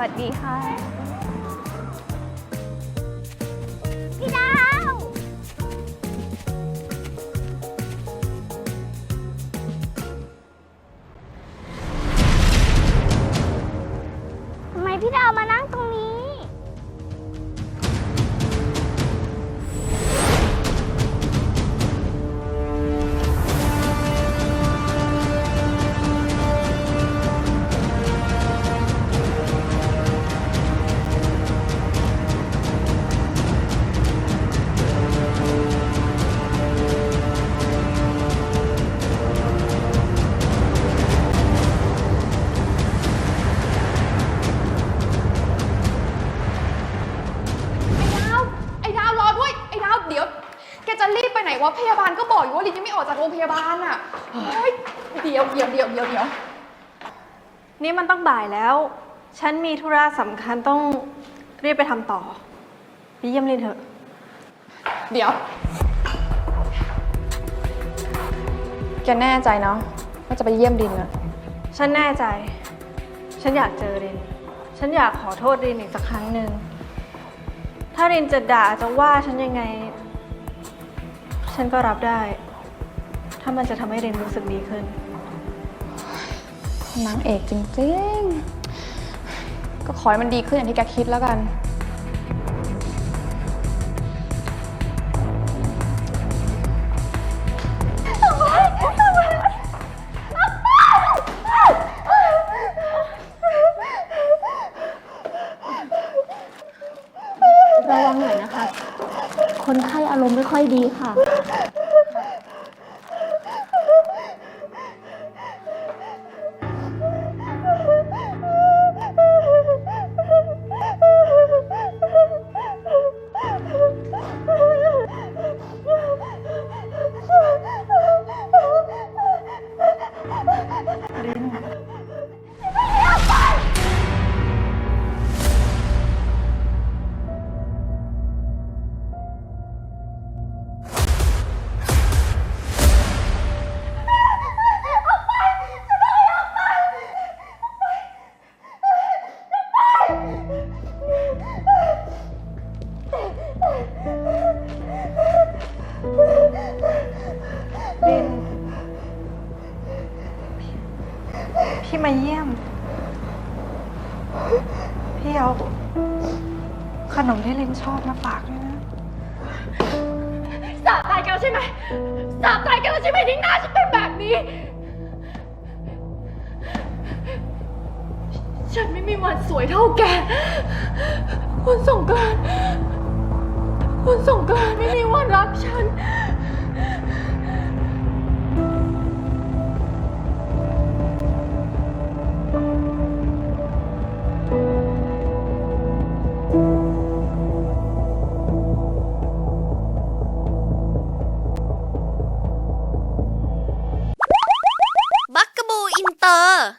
วัสดีค่ะ พี่ดาว ทำไมพี่ดาวมา รีบไปไหนวะพยาบาลก็บอกอยู่ว่าลินยังไม่ออกจากโรงพยาบาลอะเฮ้ยเดี๋ยวเดี๋ยวเดี๋ยวเดี๋ยวเดี๋ยวนี่มันต้องบ่ายแล้ว ฉันมีธุระสำคัญต้องรีบไปทำต่อไปเยี่ยมลินเถอะ เดี๋ยว แกแน่ใจเนาะว่าจะไปเยี่ยมดินอะฉันแน่ใจ ฉันอยากเจอริน ฉันอยากขอโทษรินอีกสักครั้งหนึ่ง ถ้ารินจะด่าจะว่าฉันยังไง ฉันก็รับได้ ถ้ามันจะทำให้เรนรู้สึกดีขึ้น นางเอกจริงๆ ก็ขอให้มันดีขึ้นอย่างที่แกคิดแล้วกัน คนไข้อารมณ์ไม่ค่อยดีค่ะริ ที่มาเยี่ยม พี่เอาขนมที่ลินชอบมาฝากด้วยนะ สาบตายกันแล้วใช่ไหมสาบตายกันแล้วใช่ไหมที่หน้าฉันเป็นแบบนี้ ฉันไม่มีวันสวยเท่าแก 到